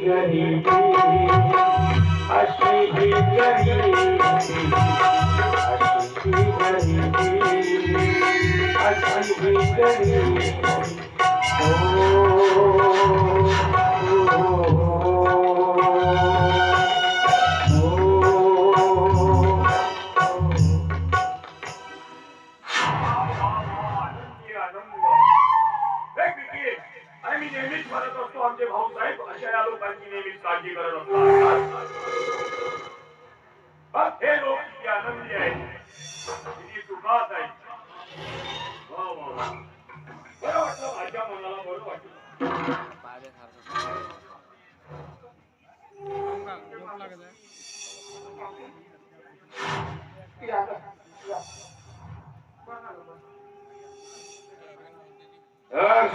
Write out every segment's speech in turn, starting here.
गरिबी अशी ही गरिबी अशी ही गरिबी अशी ही गरिबी ओ, ओ, ओ, ओ. परंतु आनंद हे पिके आमचे भाऊसाहेब अशा या लोकांची नेहमीच काळजी करत असतात. हे लोक किती आनंदी आहेत. किती सुखात आहेत. बरं वाटलं माझ्या मनाला बरं वाटलं.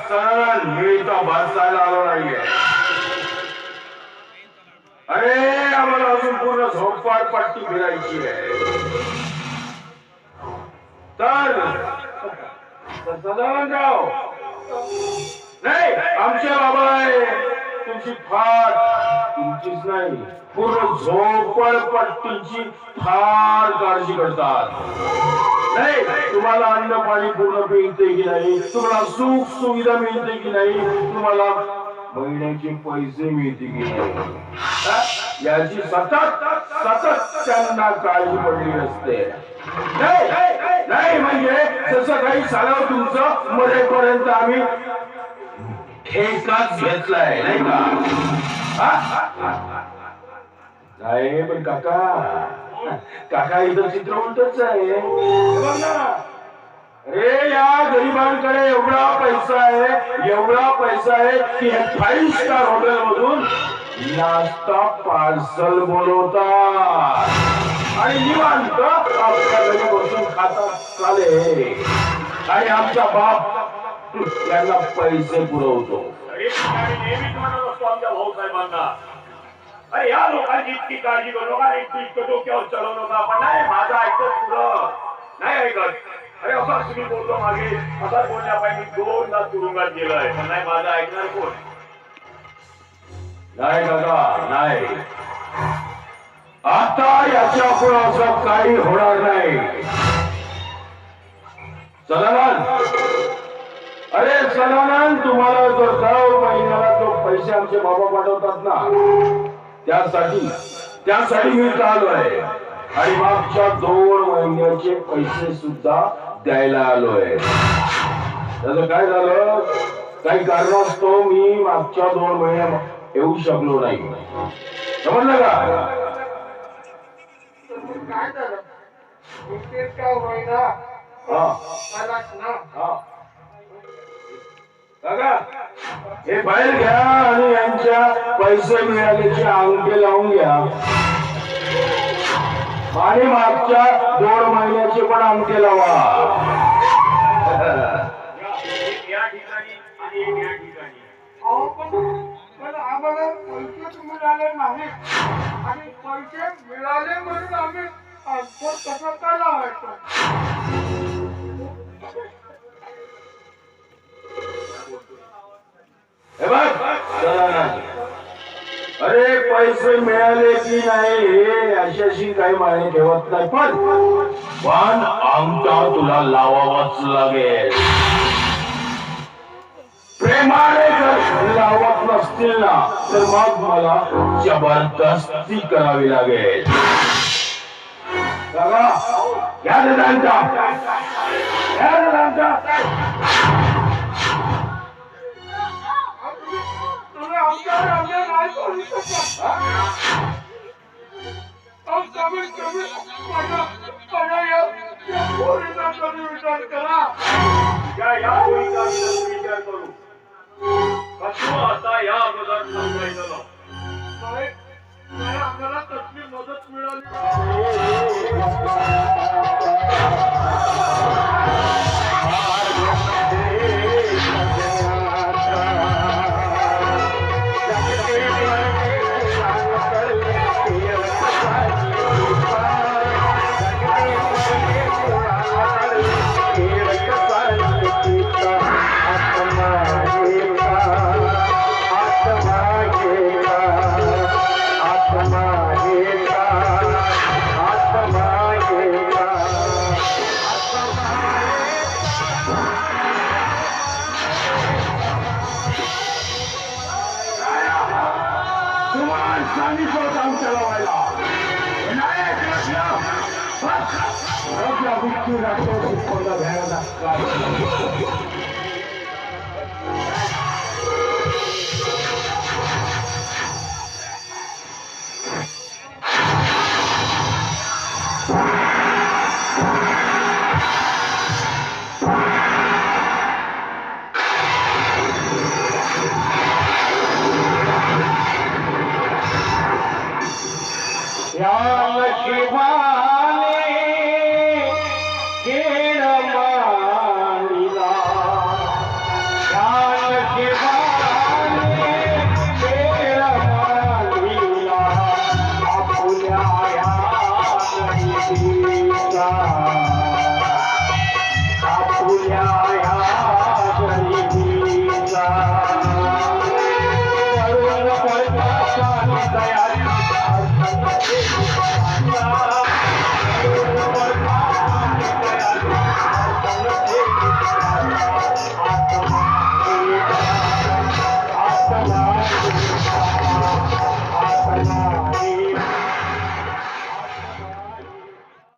सण मी इथं बसायला आलो नाहीये. अरे आम्हाला अजून पूर्ण झोपाड पट्टी फिरायची आहे. तर सदानंदराव नाही आमच्या बाबा आहे तुमची फार तुमचीच नाही. पूर्ण झोपडपट्टीची फार काळजी करतात. नाही तुम्हाला अन्न पाणी पूर्ण मिळते की नाही? तुम्हाला सुख सुविधा मिळते की नाही? तुम्हाला महिन्याचे पैसे मिळते की नाही? याची सतत सतत त्यांना काळजी पडली असते नाही म्हणजे जसं काही झालं तुमचं मरेपर्यंत आम्ही ठेकाच घेतलाय नाही का? हा? नाही पण काका काका इथं चित्र उलटच आहे. बघ ना. अरे या गरिबांकडे एवढा पैसा आहे एवढा पैसा आहे की हे फाईव्ह स्टार हॉटेल मधून नाश्ता पार्सल बोलवतात. आणि निवांत आपल्या घरी बसून खातात. चाले आणि आमचा बाप यांना पैसे पुरवतो. नेहमीच म्हणत असतो आमच्या भाऊसाहेबांना. अरे या लोकांची इतकी काळजी करू नका इतकी इतकं डोक्यावर चढवू नका. पण नाही माझं ऐकत पुढं नाही ऐकत. अरे असा तुम्ही बोलतो मागे. असा बोलण्या पाहिजे दोनदा तुरुंगात गेलोय. पण नाही माझं ऐकणार कोण? नाही दादा नाही. आता याच्यापुढे असं काही होणार नाही. सदानंद आमचे बाबा पाठवतात ना त्यासाठी त्यासाठी मी इथं आलोय आणि मागच्या दोन महिन्याचे पैसे सुद्धा द्यायला आलोय त्याचं काय झालं? काही कारणास्तव मी मागच्या दोन महिन्या येऊ शकलो नाही. समजलं का? हा. हा. हे बाहेर घ्या आणि यांच्या पैसे मिळाल्याचे अंगठे लावून घ्या. आणि मागच्या दोन महिन्याचे पण अंगठे लावा. या- एक या ठिकाणी आणि एक या ठिकाणी. अहो पण पण आम्हाला पैसेच मिळाले नाही आणि पैसे मिळाले म्हणून आम्ही अंतर कसं काय लावायचं? पैसे मिळाले की नाही हे अशाशी काही माहिती ठेवत नाही. पण पण आमचा तुला लावावाच लागेल. प्रेमाने जर लावत नसतील ना तर मग मला जबरदस्ती करावी लागेल. बघा दादांचा. घ्या दादांचा. करू विचार करा. या या विचार करू आता या अगोदर सांगायचं आम्हाला कसली मदत मिळाली Outra aventura todos quando a vela das claras. É Yalla Shiva.